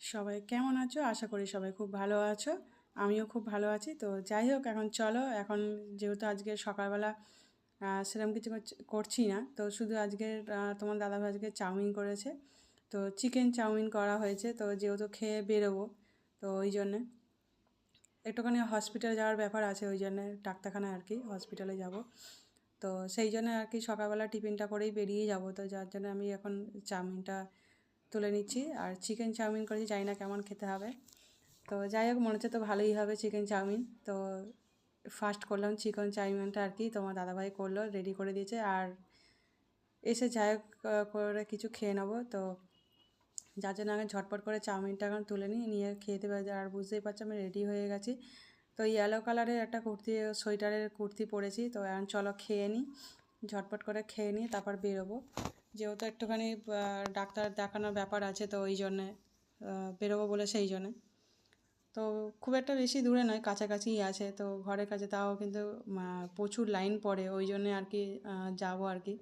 সবাই কেমন আছো? আশা করি সবাই খুব ভালো আছো। আমিও খুব ভালো আছি। তো যাই হোক, এখন চলো, এখন যেহেতু আজকে সকালবেলা সেরকম কিছু করছি- না। তো শুধু আজকে তোমার দাদাভাই আজকে চাউমিন করেছে। তো চিকেন চাউমিন করা হয়েছে। তো যেহেতু খেয়ে বেরোবো, তো ওই জন্যে। একটুখানি হসপিটাল যাওয়ার ব্যাপার আছে, ওই জন্যে ডাক্তারখানায় আর কি, হসপিটালে যাব। তো সেই জন্য আর কি সকালবেলা টিফিনটা করেই বেরিয়ে যাব। তো যার জন্য আমি এখন চাউমিনটা তুলে নিচ্ছি। আর চিকেন চাউমিন করেছি, জানি না কেমন খেতে হবে। তো যাই হোক, মনে হচ্ছে তো ভালোই হবে চিকেন চাউমিন। তো ফার্স্ট করলাম চিকেন চাউমিনটা আর কি তোমার দাদাভাই করল রেডি করে দিয়েছে। আর এসে যাই হোক করে কিছু খেয়ে নেব। তো যার জন্য আমি ঝটপট করে চাউমিনটা এখন তুলে নিই, নিয়ে খেয়ে দেবে। আর বুঝতেই পারছ আমি রেডি হয়ে গেছি। তো ইয়েলো কালারের একটা কুর্তি সোয়েটারের কুর্তি পরেছি। তো এখন চলো খেয়ে নিই ঝটপট করে খেয়ে নিই তারপর বেরোবো। যেহেতু একটুখানি ডাক্তার দেখানোর ব্যাপার আছে, তো ওই জন্যে বেরোবো বলে সেই জন্যে। তো খুব একটা বেশি দূরে নয় কাছাকাছিই আছে। তো ঘরের কাছে তাও কিন্তু প্রচুর লাইন পড়ে, ওই জন্যে আর কি যাব আর কি।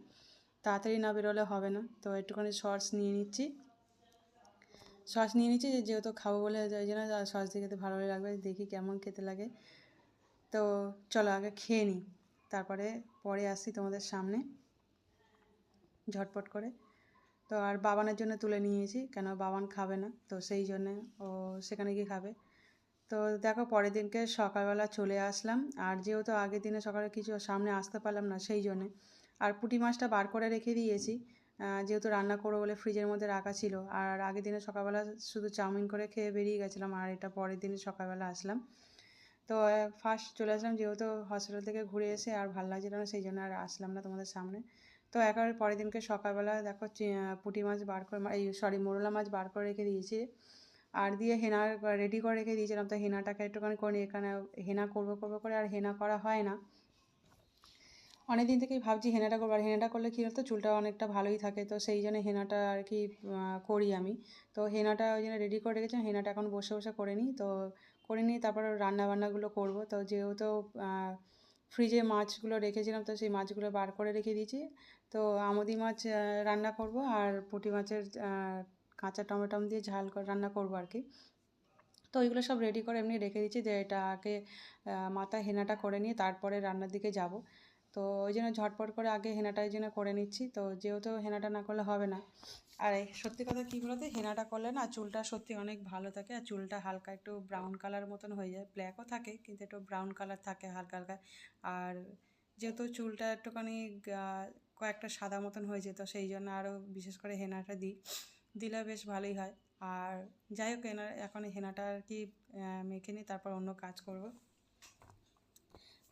তাড়াতাড়ি না বেরোলে হবে না। তো একটুখানি শর্টস নিয়ে নিচ্ছি। সস নিয়ে নিচ্ছি, যে- যেহেতু খাব বলে ওই জন্য সস দিয়ে খেতে ভালো লাগবে, দেখি কেমন খেতে লাগে। তো চলো আগে খেয়ে নিই, তারপরে, পরে আসছি তোমাদের সামনে, ঝটপট করে। তো আর বাবানের জন্য তুলে নিয়েছি, কেন বাবান খাবে না, তো সেই জন্যে ও সেখানে গিয়ে খাবে। তো দেখো পরের দিনকে সকালবেলা চলে আসলাম, আর যেহেতু আগের দিনে সকালে কিছু সামনে আসতে পারলাম না, সেই জন্যে। আর পুঁটি মাছটা বার করে রেখে দিয়েছি যেহেতু রান্না করব বলে ফ্রিজের মধ্যে রাখা ছিল। আর আগের দিনে সকালবেলা শুধু চাউমিন করে খেয়ে বেরিয়ে গেছিলাম, আর এটা পরের দিনে সকালবেলা আসলাম। তো ফার্স্ট চলে আসলাম যেহেতু হসপিটাল থেকে ঘুরে এসে আর ভালো লাগছিল না, সেই জন্য আর আসলাম না তোমাদের সামনে। তো, একেবারে পরের দিনকে সকালবেলা দেখো পুঁটি মাছ বার করে, এই সরি মোরলা মাছ বার করে রেখে দিয়েছি। আর দিয়ে হেনা রেডি করে রেখে দিয়েছিলাম। তো, হেনাটাকে একটুখানি করে। এখানে হেনা করব করব করে, আর হেনা করা হয় না। অনেক দিন থেকেই ভাবছি হেনাটা করব, আর হেনাটা করলে কী হতো চুলটা অনেকটা ভালোই থাকে। তো সেই জন্য হেনাটা আর কি করি আমি। তো হেনাটা ওই জন্য রেডি করে রেখেছিলাম, হেনাটা এখন বসে বসে করে নিই। তো করে নিই তারপর রান্না বান্নাগুলো করব। তো যেহেতু ফ্রিজে মাছগুলো রেখেছিলাম, তো সেই মাছগুলো বার করে রেখে দিয়েছি। তো আমুদি মাছ রান্না করব, আর পুঁটি মাছের কাঁচা টমেটম দিয়ে ঝাল রান্না করব আর কি। তো ওইগুলো সব রেডি করে এমনি রেখে দিচ্ছি যে এটা আগে মাথায় হেনাটা করে নিয়ে তারপরে রান্নার দিকে যাব। তো ওই জন্য ঝটপট করে আগে হেনাটা ওই জন্য করে নিচ্ছি। তো যেহেতু হেনাটা না করলে হবে না। আর সত্যি কথা কী বলতো? হেনাটা করলে না চুলটা সত্যি অনেক ভালো থাকে আর চুলটা হালকা একটু ব্রাউন কালার মতন হয়ে যায়। ব্ল্যাকও থাকে কিন্তু একটু ব্রাউন কালার থাকে হালকা হালকা। আর যেহেতু চুলটা একটুখানি কয়েকটা সাদা মতন হয়েছে তো সেই জন্য আরও বিশেষ করে হেনাটা দিই। দিলে বেশ ভালোই হয়। আর যাই হোক, হেনা এখন হেনাটা আর কি মেখে নিই, তারপর অন্য কাজ করব।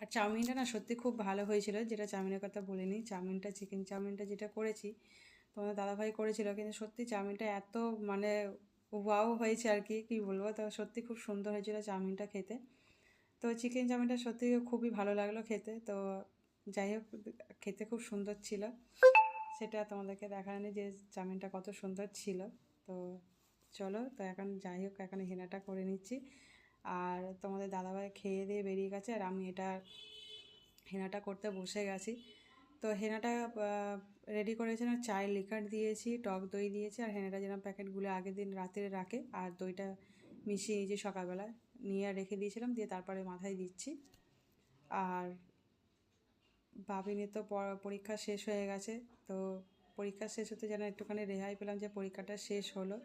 আর চাউমিনটা না সত্যি খুব ভালো হয়েছিল, যেটা চাউমিনের কথা বলিনি। চাউমিনটা, চিকেন চাউমিনটা যেটা করেছি, তোমাদের দাদাভাই করেছিল, কিন্তু সত্যি চাউমিনটা এত মানে ওয়াও হয়েছে আর কি, কী বলব? তো সত্যি খুব সুন্দর হয়েছিল চাউমিনটা খেতে। তো চিকেন চাউমিনটা সত্যি খুবই ভালো লাগল খেতে, তো যাই হোক, খেতে খুব সুন্দর ছিল। সেটা তোমাদেরকে দেখানি যে চাউমিনটা কত সুন্দর ছিল। তো চলো, তো এখন যাই হোক, এখন হেনাটা করে নিচ্ছি। আর তোমাদের দাদাভাই খেয়ে দিয়ে বেরিয়ে গেছে আর আমি এটা হেনাটা করতে বসে গেছি। তো হেনাটা রেডি করেছিলাম চায়ের লিকার দিয়েছি, টক দই দিয়েছি আর হেনাটা যেরকম প্যাকেটগুলো আগের দিন রাতে রাখে আর দইটা মিশিয়ে নিয়েছি সকালবেলা নিয়ে রেখে দিয়েছিলাম, দিয়ে তারপরে মাথায় দিচ্ছি। আর বাবিনের তো পরীক্ষা শেষ হয়ে গেছে, তো পরীক্ষা শেষ হতে যেন একটুখানি রেহাই পেলাম যে পরীক্ষাটা শেষ হলো।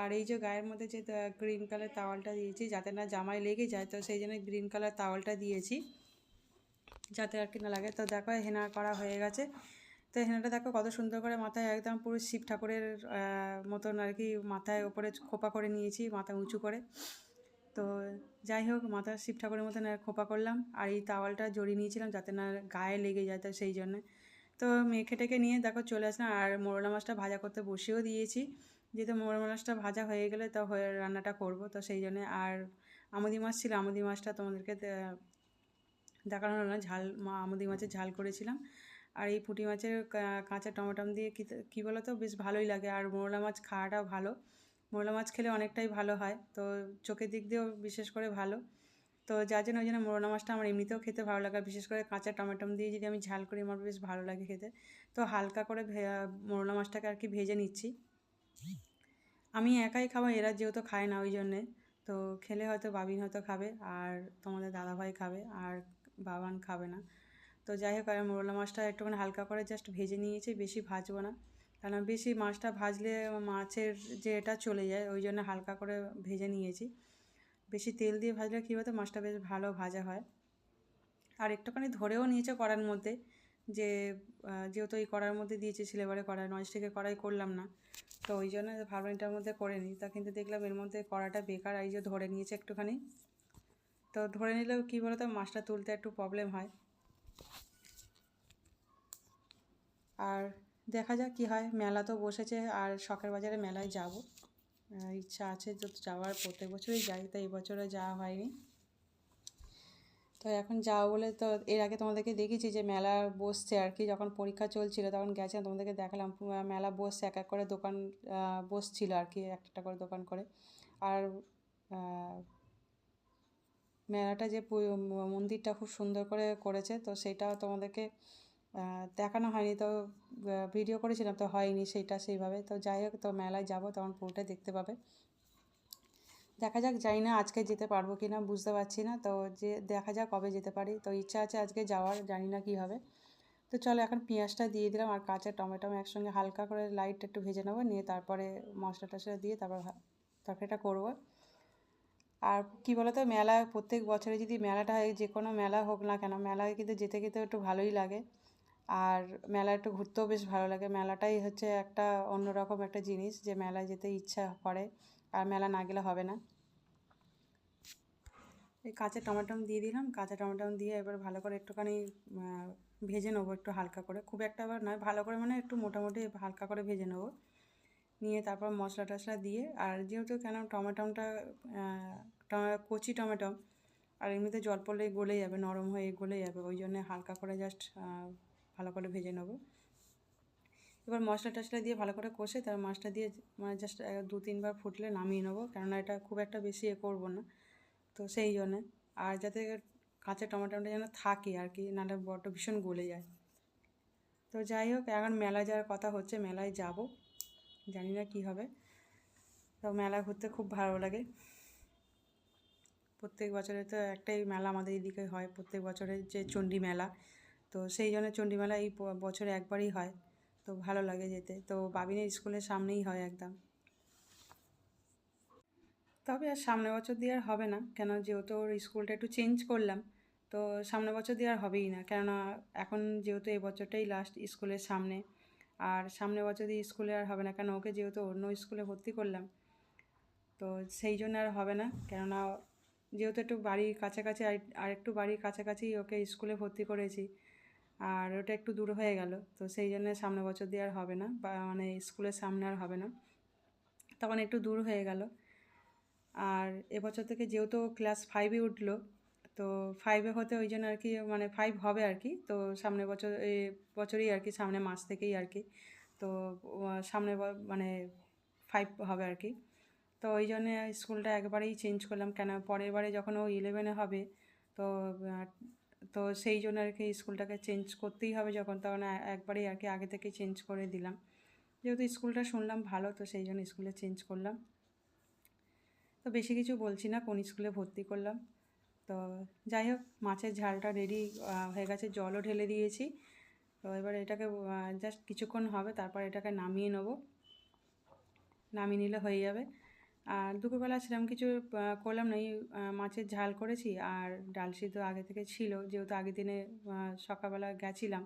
আর এই যে গায়ের মধ্যে যে গ্রিন কালার তাওয়ালটা দিয়েছি, যাতে না জামায় লেগে যায়, তো সেই জন্য গ্রিন কালার তাওয়ালটা দিয়েছি। যাতে আর কি না লাগে। তো দেখো, হেনা করা হয়ে গেছে। তো হেনাটা দেখো কত সুন্দর করে মাথায় একদম পুরো শিব ঠাকুরের মতন আর কি মাথায় ওপরে খোপা করে নিয়েছি, মাথা উঁচু করে। তো যাই হোক, মাথা শিব ঠাকুরের মতন খোপা করলাম। আর এই তাওয়ালটা জড়িয়ে নিয়েছিলাম যাতে না গায়ে লেগে যায়, তো সেই জন্য। তো মেখে টেকে নিয়ে দেখো চলে আসলাম। আর মোরলা মাছটা ভাজা করতে বসিয়েও দিয়েছি। যেহেতু মোরলা মাছটা ভাজা হয়ে গেলে তো হয়ে রান্নাটা করব। তো সেই জন্যে আর আমুদি মাছ ছিল, আমুদি মাছটা তোমাদেরকে দেখানো হলো না, ঝাল আমুদি মাছের ঝাল করেছিলাম। আর এই পুঁটি মাছের কাঁচা টমেটম দিয়ে কী বলো তো বেশ ভালোই লাগে। আর মোরলা মাছ খাওয়াটাও ভালো। মোরলা মাছ খেলে অনেকটাই ভালো হয়, তো চোখের দিক দিয়েও বিশেষ করে ভালো। তো যার জন্য ওই জন্য মোরলা মাছটা আমার এমনিতেও খেতে ভালো লাগে। বিশেষ করে কাঁচা টমেটো দিয়ে যদি আমি ঝাল করি, আমার বেশ ভালো লাগে খেতে। তো হালকা করে মোরলা মাছটাকে আর কি ভেজে নিচ্ছি। আমি একাই খাব, এরা যেহেতু খায় না ওই জন্যে তো খেলে হয়তো বাবিন হয়তো খাবে আর তোমাদের দাদাভাই খাবে আর বাবান খাবে না। তো যাই হোক আমি মোরলা মাছটা একটুখানি হালকা করে জাস্ট ভেজে নিয়েছি, বেশি ভাজবো না। কারণ বেশি মাছটা ভাজলে মাছের যে এটা চলে যায় ওই জন্য হালকা করে ভেজে নিয়েছি। বেশি তেল দিয়ে ভাজলে কী হতো মাছটা বেশ ভালো ভাজা হয়। আর একটুখানি ধরেও নিয়েছে কড়ার মধ্যে যে যেহেতু এই কড়ার মধ্যে দিয়েছি, সিলেবারে কড়াই ননস্টিকের কড়াই করলাম না। তো ওই জন্য ভাবলাম এটার মধ্যে করে নিই তা কিন্তু দেখলাম এর মধ্যে কড়াটা বেকার, এই যে ধরে নিয়েছে একটুখানি। তো ধরে নিলেও কী বলো তো মাছটা তুলতে একটু প্রবলেম হয়। আর দেখা যাক কী হয়, মেলা তো বসেছে, আর শখের বাজারে মেলায় যাব। ইচ্ছা আছে তো যাওয়ার, প্রত্যেক বছরই যাই, তো এই বছরে যাওয়া হয়নি। তো এখন যাওয়া বলে তো এর আগে তোমাদেরকে দেখেছি যে মেলা বসছে আর কি। যখন পরীক্ষা চলছিল তখন গেছিলাম তোমাদেরকে দেখালাম। মেলা বসছে, এক এক করে দোকান বসছিল আর কি একটা করে দোকান করে। আর মেলাটা যে মন্দিরটা খুব সুন্দর করে করেছে, তো সেটা তোমাদেরকে দেখানো হয়নি। তো ভিডিও করেছিলাম, তো হয়নি সেইটা সেইভাবে। তো যাই হোক, তো মেলায় যাব, তখন পুরোটাই দেখতে পাবে। দেখা যাক যাই না আজকে যেতে পারব কি না, বুঝতে পারছি না। তো যে, দেখা যাক কবে যেতে পারি। তো ইচ্ছা আছে আজকে যাওয়ার, জানি না কী হবে। তো চলো এখন পেঁয়াজটা দিয়ে দিলাম আর কাঁচা টমেটো একসঙ্গে হালকা করে লাইট একটু ভেজে নেব, নিয়ে তারপরে মশলা টশলা দিয়ে তারপর তরকারিটা করব। আর কি বলতো, মেলা, প্রত্যেক বছরে যদি মেলাটা হয়, যে কোনো মেলা হোক না কেন, মেলায় কিন্তু যেতে যেতে একটু ভালোই লাগে। আর মেলা একটু ঘুরতেও বেশ ভালো লাগে। মেলাটাই হচ্ছে একটা অন্যরকম একটা জিনিস যে মেলায় যেতে ইচ্ছা করে। আর মেলা না গেলে হবে না। এই কাঁচা টমেটো দিয়ে দিলাম। কাঁচা টমেটো দিয়ে এবার ভালো করে একটুখানি ভেজে নেব একটু হালকা করে। খুব একটা আবার নয়, ভালো করে মানে একটু মোটামুটি হালকা করে ভেজে নেব। নিয়ে তারপর মশলা টশলা দিয়ে, আর যেহেতু কেন টমেটোটা কচি টমেটো, আর এমনিতে জল পড়লেই গলে যাবে, নরম হয়ে গলে যাবে, ওই জন্যে হালকা করে জাস্ট ভালো করে ভেজে নেব। এবার মশলা টশলা দিয়ে ভালো করে কষে তার মাছটা দিয়ে মানে জাস্ট দু তিনবার ফুটলে নামিয়ে নেব। কেননা এটা খুব একটা বেশি এ করব না। তো সেই জন্যে। আর যাতে কাঁচা টমেটোটা যেন থাকে আর কি, নাহলে বড্ড ভীষণ গলে যায়। তো যাই হোক, এখন মেলায় যাওয়ার কথা হচ্ছে, মেলায় যাব। জানি না কী হবে। তো মেলা ঘুরতে খুব ভালো লাগে। প্রত্যেক বছরে তো একটাই মেলা আমাদের এদিকে হয়, প্রত্যেক বছরের যে চণ্ডী মেলা। তো সেই জন্য চণ্ডী মেলা এই বছরে একবারই হয়। তো ভালো লাগে যেতে। তো বাবিনের স্কুলের সামনেই হয় একদম। তবে আর সামনে বছর দিয়ে আর হবে না, কেন যেহেতু ওর স্কুলটা একটু চেঞ্জ করলাম, তো সামনে বছর দিয়ে আর হবেই না। কেননা এখন যেহেতু এই বছরটাই লাস্ট স্কুলের সামনে, আর সামনে বছর দিয়ে স্কুলে আর হবে না, কেন ওকে যেহেতু অন্য স্কুলে ভর্তি করলাম, তো সেই জন্য আর হবে না। কেননা যেহেতু একটু বাড়ির কাছাকাছি আর একটু বাড়ির কাছাকাছি ওকে স্কুলে ভর্তি করেছি আর ওটা একটু দূর হয়ে গেল। তো সেই জন্য সামনে বছর দিয়ে আর হবে না বা মানে স্কুলের সামনে আর হবে না। তখন একটু দূর হয়ে গেল। আর এবছর থেকে যেহেতু ক্লাস ফাইভে উঠল, তো ফাইভে হতে ওই জন্য আর কি মানে ফাইভ হবে আর কি। তো সামনে বছর বছরই আর কি, সামনে মাস থেকেই আর কি। তো সামনে মানে ফাইভ হবে আর কি। তো ওই জন্যে স্কুলটা একবারেই চেঞ্জ করলাম। কেন, পরের বারে যখন ও ইলেভেনে হবে, তো তো সেই জন্য আর কি স্কুলটাকে চেঞ্জ করতেই হবে যখন, তখন একবারেই আর কি আগে থেকে চেঞ্জ করে দিলাম। যেহেতু স্কুলটা শুনলাম ভালো, তো সেই জন্য স্কুলে চেঞ্জ করলাম। তো বেশি কিছু বলছি না, কোন স্কুলে ভর্তি করলাম। তো যাই হোক, মাছের ঝালটা রেডি হয়ে গেছে, জলও ঢেলে দিয়েছি। তো এবার এটাকে জাস্ট কিছুক্ষণ হবে, তারপর এটাকে নামিয়ে নেব। নামিয়ে নিলে হয়ে যাবে। আর দুপুরবেলা সেরকম কিছু করলাম না। এই মাছের ঝাল করেছি আর ডাল সিদ্ধ আগে থেকে ছিল। যেহেতু আগের দিনে সকালবেলা গেছিলাম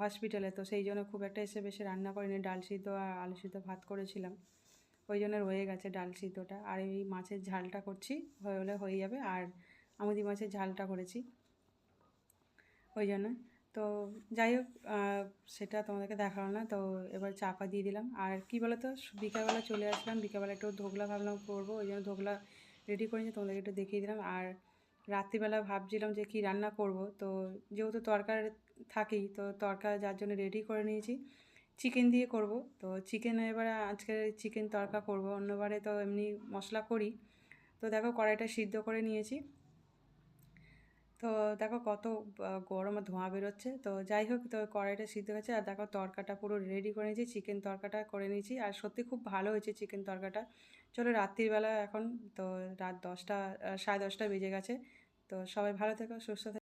হসপিটালে তো সেই জন্য খুব একটা এসে বেশি রান্না করিনি। ডাল সিদ্ধ আর আলু সিদ্ধ ভাত করেছিলাম। ওই জন্য রয়ে গেছে ডাল সিদ্ধটা। আর এই মাছের ঝালটা করছি, হয়ে হলে হয়ে যাবে। আর আমুদি মাছের ঝালটা করেছি। ওই জন্য। তো যাই হোক সেটা তোমাদেরকে দেখাল না, তো এবার চাপা দিয়ে দিলাম। আর কী বলো তো বিকালবেলা চলে আসলাম, বিকালবেলা একটু ধোকলা ভাবলাম করব, ওই জন্য ধোকলা রেডি করে নিয়ে তোমাদেরকে একটু দেখিয়ে দিলাম। আর রাত্রিবেলা ভাবছিলাম যে কি রান্না করব, তো যেহেতু তরকার থাকেই, তো তরকা যার জন্য রেডি করে নিয়েছি চিকেন দিয়ে করব। তো চিকেন এবারে আজকে চিকেন তরকা করব, অন্যবারে তো এমনি মশলা করি। তো দেখো কড়াইটা সিদ্ধ করে নিয়েছি। তো দেখো কত গরমে ধোঁয়া বেরোচ্ছে। তো যাই হোক, তো কড়াইটা সিদ্ধ হয়েছে। আর দেখো তরকাটা পুরো রেডি করে নিয়েছি চিকেন তরকাটা করে নিয়েছি। আর সত্যি খুব ভালো হয়েছে চিকেন তরকাটা। চলো রাত্রিবেলা এখন, তো রাত দশটা সাড়ে দশটা বেজে গেছে। তো সবাই ভালো থেকো, সুস্থ থেকো।